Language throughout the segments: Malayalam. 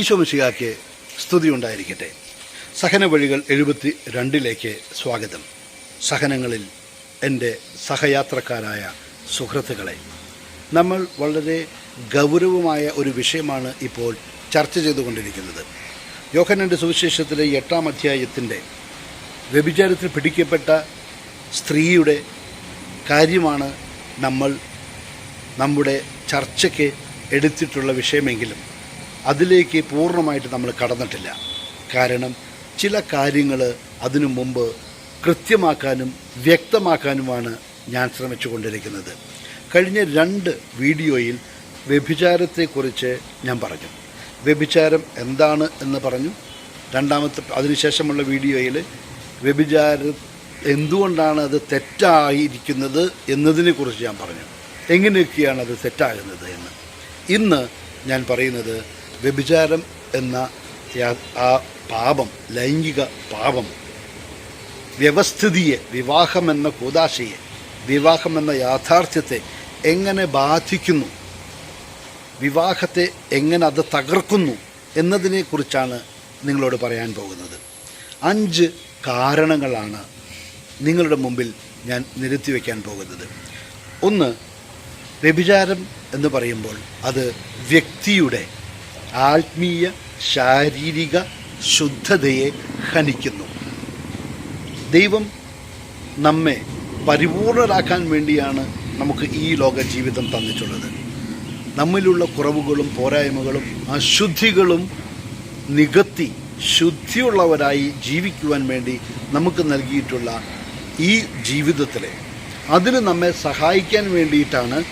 ഈശോമിശികാക്ക് സ്തുതി ഉണ്ടായിരിക്കട്ടെ. സഹന വഴികൾ എഴുപത്തി രണ്ടിലേക്ക് സ്വാഗതം. സഹനങ്ങളിൽ എന്റെ സഹയാത്രക്കാരായ സുഹൃത്തുക്കളെ നമ്മൾ വളരെ ഗൗരവമായ ഒരു വിഷയമാണ് ഇപ്പോൾ ചർച്ച ചെയ്തുകൊണ്ടിരിക്കുന്നത്. യോഹനന്റെ സുവിശേഷത്തിലെ എട്ടാം അധ്യായത്തിന്റെ വ്യഭിചാരത്തിൽ പിടിക്കപ്പെട്ട സ്ത്രീയുടെ കാര്യമാണ് നമ്മൾ നമ്മുടെ ചർച്ചയ്ക്ക് എടുത്തിട്ടുള്ള വിഷയമെങ്കിലും അതിലേക്ക് പൂർണമായിട്ട് നമ്മൾ കടന്നിട്ടില്ല. കാരണം ചില കാര്യങ്ങൾ അതിനു മുമ്പ് കൃത്യമാക്കാനും വ്യക്തമാക്കാനുമാണ് ഞാൻ ശ്രമിച്ചുകൊണ്ടിരിക്കുന്നത്. കഴിഞ്ഞ രണ്ട് വീഡിയോയിൽ വ്യഭിചാരത്തെക്കുറിച്ച് ഞാൻ പറഞ്ഞു. വ്യഭിചാരം എന്താണ് എന്ന് പറഞ്ഞു. രണ്ടാമത്തെ അതിനുശേഷമുള്ള വീഡിയോയിൽ വ്യഭിചാരം എന്തുകൊണ്ടാണ് അത് തെറ്റായിരിക്കുന്നത് എന്നതിനെക്കുറിച്ച് ഞാൻ പറഞ്ഞു. എങ്ങനെയൊക്കെയാണ് അത് തെറ്റാകുന്നത് എന്ന്. ഇന്ന് ഞാൻ പറയുന്നത് വ്യഭിചാരം എന്ന ആ പാപം ലൈംഗിക പാപം വ്യവസ്ഥിതിയെ വിവാഹമെന്ന കൂതാശയെ വിവാഹമെന്ന യാഥാർത്ഥ്യത്തെ എങ്ങനെ ബാധിക്കുന്നു? വിവാഹത്തെ എങ്ങനെ അത് തകർക്കുന്നു എന്നതിനെക്കുറിച്ചാണ് നിങ്ങളോട് പറയാൻ പോകുന്നത്. അഞ്ച് കാരണങ്ങളാണ് നിങ്ങളുടെ മുമ്പിൽ ഞാൻ നിരത്തി വയ്ക്കാൻ പോകുന്നത്. ഒന്ന് വ്യഭിചാരം എന്ന് പറയുമ്പോൾ അത് വ്യക്തിയുടെ ആത്മീയ ശാരീരിക ശുദ്ധതയെ ഹനിക്കുന്നു ദൈവം നമ്മെ പരിപൂർണരാക്കാൻ വേണ്ടിയാണ് നമുക്ക് ഈ ലോക ജീവിതം തന്നിട്ടുള്ളത്. നമ്മിലുള്ള കുറവുകളും പോരായ്മകളും അശുദ്ധികളും നികത്തി ശുദ്ധിയുള്ളവരായി ജീവിക്കുവാൻ വേണ്ടി നമുക്ക് നൽകിയിട്ടുള്ള ഈ ജീവിതത്തിലെ അതിന് നമ്മെ സഹായിക്കാൻ വേണ്ടിയിട്ടാണ്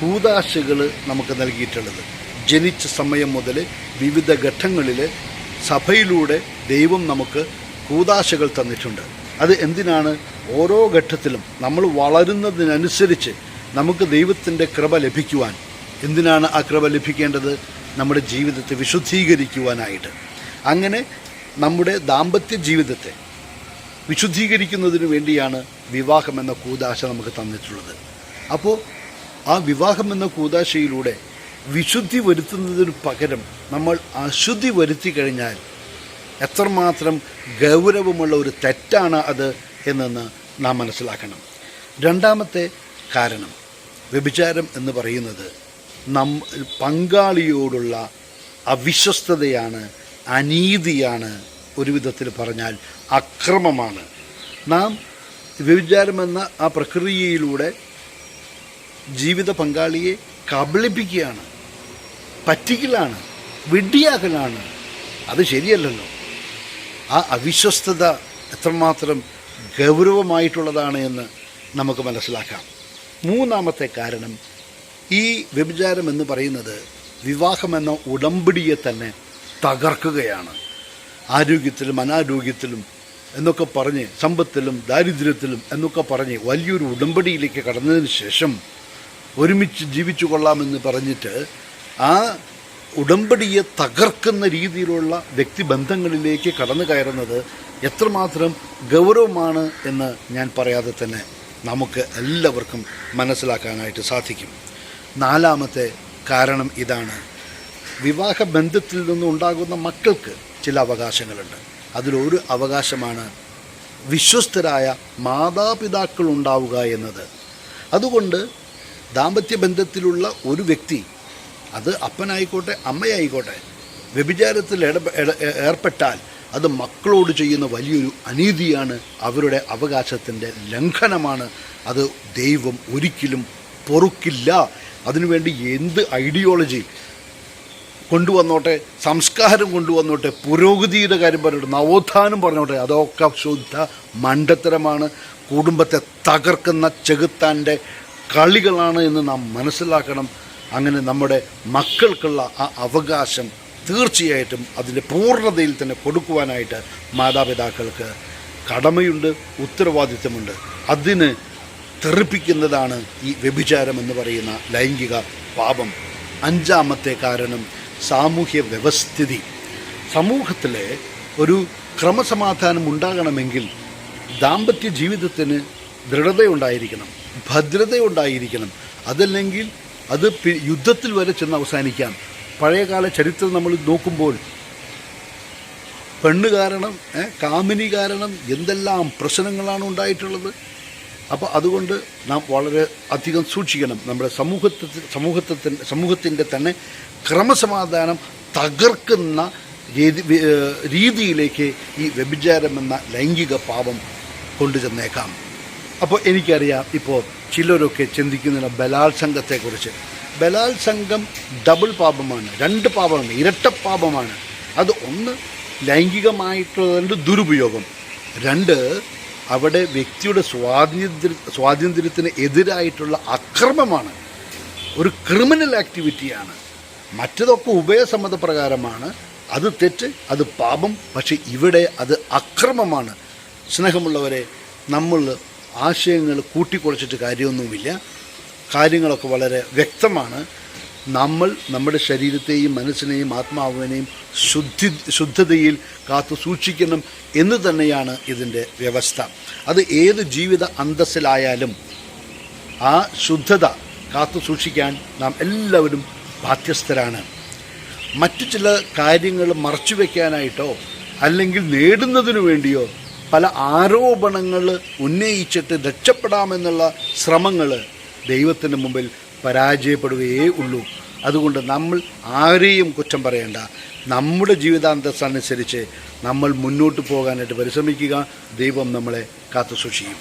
കൂതാശകൾ നമുക്ക് നൽകിയിട്ടുള്ളത്. ജനിച്ച സമയം മുതൽ വിവിധ ഘട്ടങ്ങളിൽ സഭയിലൂടെ ദൈവം നമുക്ക് കൂതാശകൾ തന്നിട്ടുണ്ട്. അത് എന്തിനാണ്? ഓരോ ഘട്ടത്തിലും നമ്മൾ വളരുന്നതിനനുസരിച്ച് നമുക്ക് ദൈവത്തിന്റെ കൃപ ലഭിക്കുവാൻ. എന്തിനാണ് ആ കൃപ ലഭിക്കേണ്ടത്? നമ്മുടെ ജീവിതത്തെ വിശുദ്ധീകരിക്കുവാനായിട്ട്. അങ്ങനെ നമ്മുടെ ദാമ്പത്യ ജീവിതത്തെ വിശുദ്ധീകരിക്കുന്നതിന് വേണ്ടിയാണ് വിവാഹം എന്ന കൂതാശ നമുക്ക് തന്നിട്ടുള്ളത്. അപ്പോൾ ആ വിവാഹം എന്ന കൂതാശയിലൂടെ വിശുദ്ധി വരുത്തുന്നതിന് പകരം നമ്മൾ അശുദ്ധി വരുത്തി കഴിഞ്ഞാൽ എത്രമാത്രം ഗൗരവമുള്ള ഒരു തെറ്റാണ് അത് എന്നെന്ന് നാം മനസ്സിലാക്കണം. രണ്ടാമത്തെ കാരണം വ്യഭിചാരം എന്ന് പറയുന്നത് നം പങ്കാളിയോടുള്ള അവിശ്വസ്തതയാണ് അനീതിയാണ് ഒരു വിധത്തിൽ പറഞ്ഞാൽ അക്രമമാണ്. നാം വ്യഭിചാരമെന്ന ആ പ്രക്രിയയിലൂടെ ജീവിത പങ്കാളിയെ കബളിപ്പിക്കുകയാണ്. പറ്റിക്കലാണ് വിഡ്ഢിയാക്കലാണ്. അത് ശരിയല്ലല്ലോ. ആ അവിശ്വസ്തത എത്രമാത്രം ഗൗരവമായിട്ടുള്ളതാണ് എന്ന് നമുക്ക് മനസ്സിലാക്കാം. മൂന്നാമത്തെ കാരണം ഈ വ്യഭിചാരം എന്ന് പറയുന്നത് വിവാഹമെന്ന ഉടമ്പടിയെ തന്നെ തകർക്കുകയാണ്. ആരോഗ്യത്തിലും അനാരോഗ്യത്തിലും എന്നൊക്കെ പറഞ്ഞ് സമ്പത്തിലും ദാരിദ്ര്യത്തിലും എന്നൊക്കെ പറഞ്ഞ് വലിയൊരു ഉടമ്പടിയിലേക്ക് കടന്നതിന് ശേഷം ഒരുമിച്ച് ജീവിച്ചു കൊള്ളാമെന്ന് പറഞ്ഞിട്ട് ആ ഉടമ്പടിയെ തകർക്കുന്ന രീതിയിലുള്ള വ്യക്തിബന്ധങ്ങളിലേക്ക് കടന്നു കയറുന്നത് എത്രമാത്രം ഗൗരവമാണ് എന്ന് ഞാൻ പറയാതെ തന്നെ നമുക്ക് എല്ലാവർക്കും മനസ്സിലാക്കാനായിട്ട് സാധിക്കും. നാലാമത്തെ കാരണം ഇതാണ്. വിവാഹ ബന്ധത്തിൽ നിന്നുണ്ടാകുന്ന മക്കൾക്ക് ചില അവകാശങ്ങളുണ്ട്. അതിലൊരു അവകാശമാണ് വിശ്വസ്തരായ മാതാപിതാക്കൾ ഉണ്ടാവുക എന്നത്. അതുകൊണ്ട് ദാമ്പത്യ ബന്ധത്തിലുള്ള ഒരു വ്യക്തി അത് അപ്പനായിക്കോട്ടെ അമ്മയായിക്കോട്ടെ വ്യഭിചാരത്തിൽ ഏർപ്പെട്ടാൽ അത് മക്കളോട് ചെയ്യുന്ന വലിയൊരു അനീതിയാണ് അവരുടെ അവകാശത്തിന്റെ ലംഘനമാണ്. അത് ദൈവം ഒരിക്കലും പൊറുക്കില്ല. അതിനുവേണ്ടി എന്ത് ഐഡിയോളജി കൊണ്ടുവന്നോട്ടെ സംസ്കാരം കൊണ്ടുവന്നോട്ടെ പുരോഗതിയുടെ കാര്യം പറഞ്ഞോട്ടെ നവോത്ഥാനം പറഞ്ഞോട്ടെ അതൊക്കെ ശുദ്ധ മണ്ടത്തരമാണ്. കുടുംബത്തെ തകർക്കുന്ന ചെകുത്താന്റെ കളികളാണ് എന്ന് നാം മനസ്സിലാക്കണം. അങ്ങനെ നമ്മുടെ മക്കൾക്കുള്ള ആ അവകാശം തീർച്ചയായിട്ടും അതിന്റെ പൂർണതയിൽ തന്നെ കൊടുക്കുവാനായിട്ട് മാതാപിതാക്കൾക്ക് കടമയുണ്ട് ഉത്തരവാദിത്വമുണ്ട്. അതിന് തെറിപ്പിക്കുന്നതാണ് ഈ വ്യഭിചാരം എന്ന് പറയുന്ന ലൈംഗിക പാപം. അഞ്ചാമത്തെ കാരണം സാമൂഹ്യ വ്യവസ്ഥിതി. സമൂഹത്തിലെ ഒരു ക്രമസമാധാനം ഉണ്ടാകണമെങ്കിൽ ദാമ്പത്യ ജീവിതത്തിന് ദൃഢതയുണ്ടായിരിക്കണം ഭദ്രതയുണ്ടായിരിക്കണം. അതല്ലെങ്കിൽ അത് യുദ്ധത്തിൽ വരെ ചെന്ന് അവസാനിക്കാം. പഴയകാല ചരിത്രം നമ്മൾ നോക്കുമ്പോൾ പെണ്ണ് കാരണം കാമിനി കാരണം എന്തെല്ലാം പ്രശ്നങ്ങളാണ് ഉണ്ടായിട്ടുള്ളത്. അപ്പോൾ അതുകൊണ്ട് നാം വളരെ അധികം സൂക്ഷിക്കണം. നമ്മുടെ സമൂഹത്തിൽ സമൂഹത്തിൽ സമൂഹത്തിന്റെ തന്നെ ക്രമസമാധാനം തകർക്കുന്ന രീതി രീതിയിലേക്ക് ഈ വ്യഭിചാരം എന്ന ലൈംഗിക പാപം കൊണ്ടുചെന്നേക്കാം. അപ്പോൾ എനിക്കറിയാം ഇപ്പോൾ ചിലരൊക്കെ ചിന്തിക്കുന്ന ബലാത്സംഗത്തെക്കുറിച്ച്. ബലാത്സംഗം ഡബിൾ പാപമാണ് രണ്ട് പാപമാണ് ഇരട്ട പാപമാണ്. അത് ഒന്ന് ലൈംഗികമായിട്ടുള്ളതിന്റെ ദുരുപയോഗം. രണ്ട് അവിടെ വ്യക്തിയുടെ സ്വാതന്ത്ര്യ സ്വാതന്ത്ര്യത്തിന് എതിരായിട്ടുള്ള അക്രമമാണ്. ഒരു ക്രിമിനൽ ആക്ടിവിറ്റിയാണ് മറ്റതൊക്കെ ഉഭയസമ്മതപ്രകാരമാണ്. അത് തെറ്റ് അത് പാപം പക്ഷേ ഇവിടെ അത് അക്രമമാണ്. സ്നേഹമുള്ളവരെ നമ്മൾ ആശയങ്ങൾ കൂട്ടിക്കുറച്ചിട്ട് കാര്യമൊന്നുമില്ല. കാര്യങ്ങളൊക്കെ വളരെ വ്യക്തമാണ്. നമ്മൾ നമ്മുടെ ശരീരത്തെയും മനസ്സിനെയും ആത്മാവിനെയും ശുദ്ധി ശുദ്ധതയിൽ കാത്തു സൂക്ഷിക്കണം എന്ന് തന്നെയാണ് ഇതിന്റെ വ്യവസ്ഥ. അത് ഏത് ജീവിത അന്തസ്സിലായാലും ആ ശുദ്ധത കാത്തു സൂക്ഷിക്കാൻ നാം എല്ലാവരും ബാധ്യസ്ഥരാണ്. മറ്റു ചില കാര്യങ്ങൾ മറച്ചു വയ്ക്കാനായിട്ടോ അല്ലെങ്കിൽ നേടുന്നതിനു വേണ്ടിയോ പല ആരോപണങ്ങൾ ഉന്നയിച്ചിട്ട് രക്ഷപ്പെടാമെന്നുള്ള ശ്രമങ്ങൾ ദൈവത്തിന് മുമ്പിൽ പരാജയപ്പെടുകയേ ഉള്ളൂ. അതുകൊണ്ട് നമ്മൾ ആരെയും കുറ്റം പറയേണ്ട. നമ്മുടെ ജീവിതാന്തസ്സനുസരിച്ച് നമ്മൾ മുന്നോട്ട് പോകാനായിട്ട് പരിശ്രമിക്കുക. ദൈവം നമ്മളെ കാത്തു സൂക്ഷിക്കും.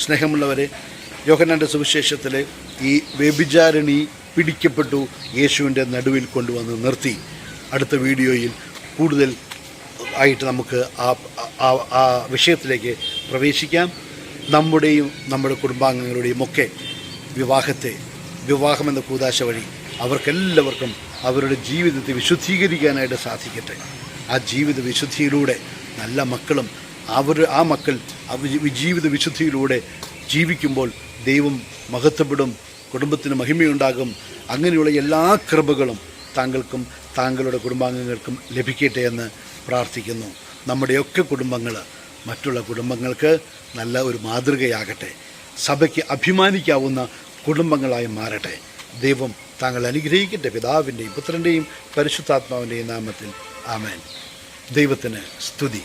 സ്നേഹമുള്ളവരെ യോഹനാന്റെ സുവിശേഷത്തിൽ ഈ വ്യഭിചാരിണി പിടിക്കപ്പെട്ടു. യേശുവിന്റെ നടുവിൽ കൊണ്ടുവന്ന് നിർത്തി. അടുത്ത വീഡിയോയിൽ കൂടുതൽ ആയിട്ട് നമുക്ക് ആ ആ- വിഷയത്തിലേക്ക് പ്രവേശിക്കാം. നമ്മുടെയും നമ്മുടെ കുടുംബാംഗങ്ങളുടെയും ഒക്കെ വിവാഹത്തെ വിവാഹമെന്ന കൂതാശ വഴി അവർക്കെല്ലാവർക്കും അവരുടെ ജീവിതത്തെ വിശുദ്ധീകരിക്കാനായിട്ട് സാധിക്കട്ടെ. ആ ജീവിത വിശുദ്ധിയിലൂടെ നല്ല മക്കളും അവർ ആ മക്കൾ ജീവിത വിശുദ്ധിയിലൂടെ ജീവിക്കുമ്പോൾ ദൈവം മഹത്വപ്പെടും കുടുംബത്തിന് മഹിമയുണ്ടാകും. അങ്ങനെയുള്ള എല്ലാ കൃപകളും താങ്കൾക്കും താങ്കളുടെ കുടുംബാംഗങ്ങൾക്കും ലഭിക്കട്ടെ എന്ന് പ്രാർത്ഥിക്കുന്നു. നമ്മുടെയൊക്കെ കുടുംബങ്ങൾ മറ്റുള്ള കുടുംബങ്ങൾക്ക് നല്ല ഒരു മാതൃകയാകട്ടെ. സഭയ്ക്ക് അഭിമാനിക്കാവുന്ന കുടുംബങ്ങളായി മാറട്ടെ. ദൈവം താങ്കൾ അനുഗ്രഹിക്കട്ടെ. പിതാവിന്റെയും പുത്രന്റെയും പരിശുദ്ധാത്മാവിന്റെയും നാമത്തിൽ ആമേൻ. ദൈവത്തിന് സ്തുതി.